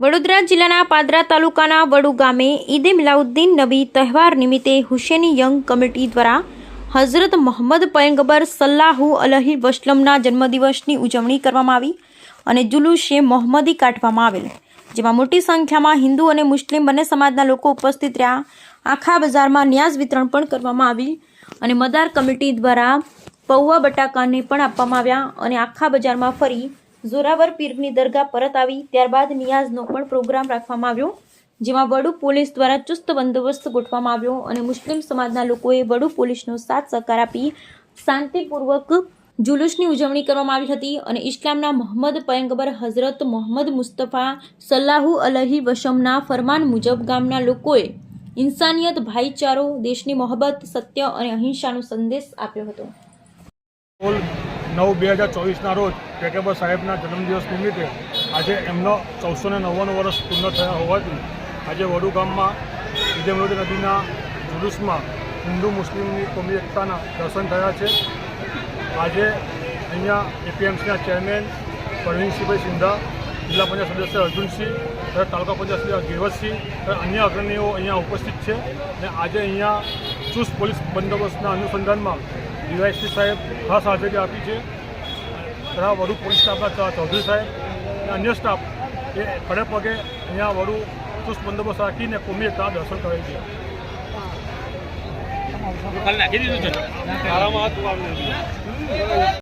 વડોદરા જિલ્લાના પાદરા તાલુકાના વડુ ગામે ઈદે મિલાઉદ્દીન નબી તહેવાર નિમિત્તે હુસેની યંગ કમિટી દ્વારા હઝરત મોહમ્મદ પયંગબર સલ્લાહુ અલહી વસલમના જન્મદિવસની ઉજવણી કરવામાં આવી અને જુલુશે મોહમ્મદી કાઢવામાં આવેલ, જેમાં મોટી સંખ્યામાં હિન્દુ અને મુસ્લિમ બંને સમાજના લોકો ઉપસ્થિત રહ્યા. આખા બજારમાં ન્યાસ વિતરણ પણ કરવામાં આવી અને મદાર કમિટી દ્વારા પૌવા બટાકાને પણ આપવામાં આવ્યા અને આખા બજારમાં ફરી જોરાવર પીરની દરગાહ પરત આવી. ત્યારબાદ નિયાઝનો પણ પ્રોગ્રામ રાખવામાં આવ્યો, જેમાં વડુ પોલીસ દ્વારા ચુસ્ત બંદોબસ્ત ગોઠવવામાં આવ્યો અને મુસ્લિમ સમાજના લોકોએ વડુ પોલીસનો સાથ સહકાર આપી શાંતિપૂર્વક જુલુસની ઉજવણી કરવામાં આવી હતી અને ઇસ્લામના મોહમ્મદ પયંગબર હઝરત મોહમ્મદ મુસ્તફા સલ્લાહુ અલહી વસમના ફરમાન મુજબ ગામના લોકોએ ઇન્સાનિયત, ભાઈચારો, દેશની મોહબ્બત, સત્ય અને અહિંસાનો સંદેશ આપ્યો હતો. નવ બે હજાર ચોવીસના રોજ પેકેબર સાહેબના જન્મદિવસ નિમિત્તે આજે એમનો ચૌદસો ને નવ્વાણું વર્ષ પૂર્ણ થયા હોવાથી આજે વડુ ગામમાં ઈદેમરોદ નદીના જુલુસમાં હિન્દુ મુસ્લિમની કોમી એકતાના દર્શન થયા છે. આજે અહીંયા એપીએમસીના ચેરમેન પ્રવીણસિંહભાઈ સિંધા, જિલ્લા પંચાયત સદસ્ય અર્જુનસિંહ તથા તાલુકા પંચાયત સદસ્ય ગેવતસિંહ તથા અન્ય અગ્રણીઓ અહીંયા ઉપસ્થિત છે અને આજે અહીંયા ચુસ્ત પોલીસ બંદોબસ્તના અનુસંધાનમાં ડીવાયસી સાહેબ ખાસ હાજરી આપી છે. તથા વડુ પોલીસ સ્ટાફના ચૌધરી સાહેબ અને અન્ય સ્ટાફ એ ખડે પગે અહીંયા વડુ ચુસ્ત બંદોબસ્ત રાખીને કોમી એકતા દર્શન કરે છે. ખાલી નાખી દીધું છે?